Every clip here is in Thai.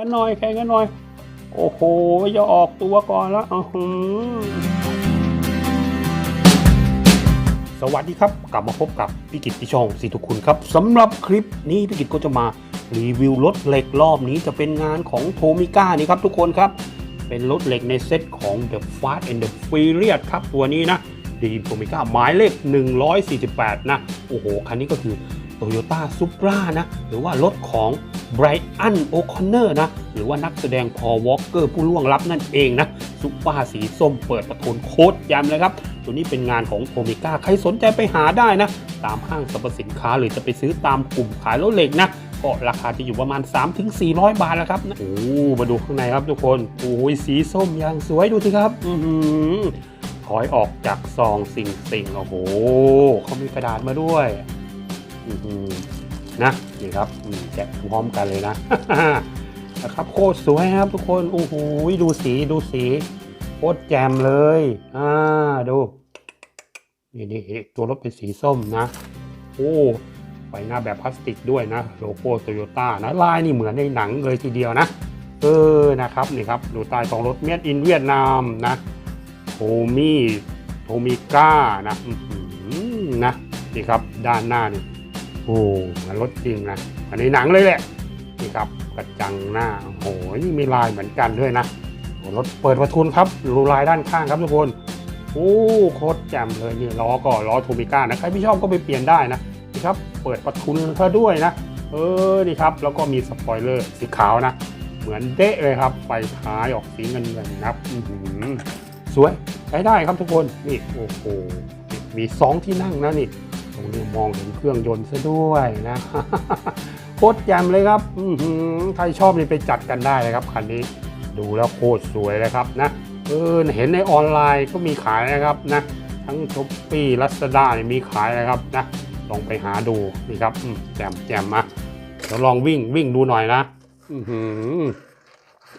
กันหน่อยแข่งกันหน่อย โอ้โหอย่าออกตัวก่อนละอือหือสวัสดีครับ กลับมาพบกับพี่กิตพี่ชองสีทุกคุณครับสำหรับคลิปนี้พี่กิตก็จะมารีวิวรถเหล็กรอบนี้จะเป็นงานของโทมิก้านี่ครับทุกคนครับ เป็นรถเหล็กในเซตของ The Fast and the Furious ครับตัวนี้นะดีโทมิก้าหมายเลข 148 นะ โอ้โห คันนี้ก็คือ Toyota Supra นะ หรือว่ารถของ Brian O'Connor นอร์นะ หรือว่านักแสดงพอวอลเกอร์ผู้ล่วงลับนั่นเองนะ ซุปเปอร์สีส้มเปิดประทุนโคตรยำเลยครับตัวนี้เป็นงานของโทมิก้าใครสนใจไปหาได้นะ ตามห้างสรรพสินค้าหรือจะไปซื้อตามกลุ่มขายรถเหล็กนะก็ราคาจะอยู่ประมาณ 3-400 บาทแล้วครับโอ้มาดูข้างในครับทุกคนโอ้ยสีส้มอย่างสวยดูสิครับ อือหือถอยออกจากซองสิ่งสิ่งโอ้โหเขามีกระดาษมาด้วย อือ นะนี่ครับอืมแกะพร้อมกันเลยนะนะครับโคตรสวยครับทุกคนโอ้โหดูสีดูสีโคตรแจ่มเลยอ่าดูนี่นี่ตัวรถเป็นสีส้มนะ โอ้ไฟหน้าแบบพลาสติกด้วยนะโลโก้โตโยต้านะลายนี่เหมือนในหนังเลยทีเดียวนะ เออนะครับนี่ครับดูใต้ท้องรถเมียดอินเวียดนามนะโทมี่โทมิก้านะนะนี่ครับด้านหน้านี่ โอ้มันรถจริงนะอันนี้หนังเลยแหละนี่ครับกระจังหน้าโอ้โหนี่มีลายเหมือนกันด้วยนะรถเปิดประทุนครับรูลายด้านข้างครับทุกคนโอ้โคตรแจ่มเลยนี่ล้อก็ล้อโทมิก้านะใครไม่ชอบก็ไปเปลี่ยนได้นะนี่ครับเปิดประทุนเธอด้วยนะเออนี่ครับแล้วก็มีสปอยเลอร์สีขาวนะ เหมือนเดะเลยครับไฟท้ายออกสีเงินเงินๆครับสวยใช้ได้ครับทุกคนนี่โอ้โหมีสองที่นั่งนะนี่ รงนี้มองเห็นเครื่องยนต์ซะด้วยนะโคตรแจ่มเลยครับใครชอบนี่ไปจัดกันได้เลยครับคันนี้ดูแล้วโคตรสวยเลยครับนะเออเห็นในออนไลน์ก็มีขายนะครับนะทั้งช้อปปี้ลัสด้าเนี่ยมีขายนะครับนะลองไปหาดูนี่ครับแจ่มแจ่มมาเดี๋ยวลองวิ่งวิ่งดูหน่อยนะ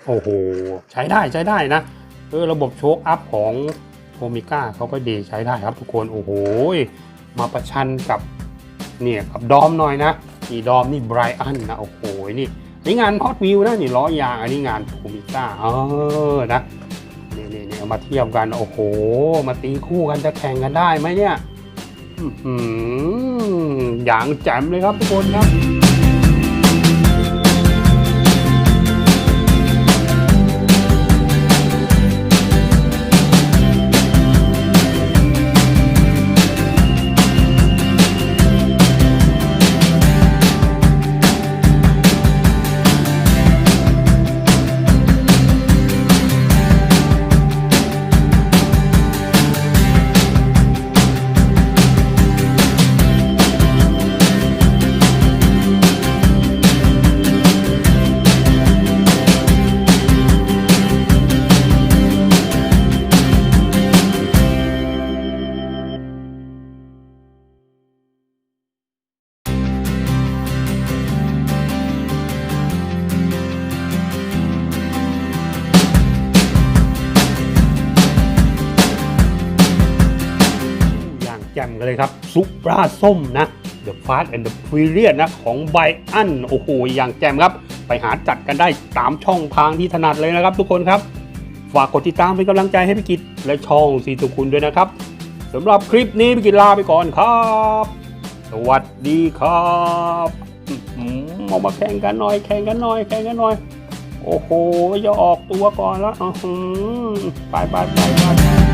โอ้โห ใช้ได้ใช้ได้นะเออระบบโชคอัพของโทมิก้าเขาก็ดีใช้ได้ครับทุกคนโอ้โห มาประชันกับเนี่ยกับดอมหน่อยนะนี่ดอมนี่ไบรอันนะโอ้โหนี่นี่งานฮอตวิวนะนี่ล้อยางอันนี้งานโทมิก้าเออนะนี่นี่นี่ยมาเทียบกันโอ้โห มาตีคู่กันจะแข่งกันได้ไหมเนี่ยอื้อหืออย่างแจ่มเลยครับทุกคนครับ จ่มกันเลยครับซุปราส้มนะ The Fast and the Furious นะ ของไบอันโอ้โหอย่างแจ่มครับ ไปหาจัดกันได้ตามช่องทางที่ถนัดเลยนะครับ ทุกคนครับ ฝากกดติดตามเป็นกำลังใจให้พี่กิตและช่องสีตุคุณด้วยนะครับสำหรับคลิปนี้พี่กิตลาไปก่อนครับ สวัสดีครับออหือเอามาแข่งกันหน่อย แข่งกันหน่อยแข่งกันหน่อยโอ้โหอย่าออกตัวก่อนละอือหือไปไปไปไป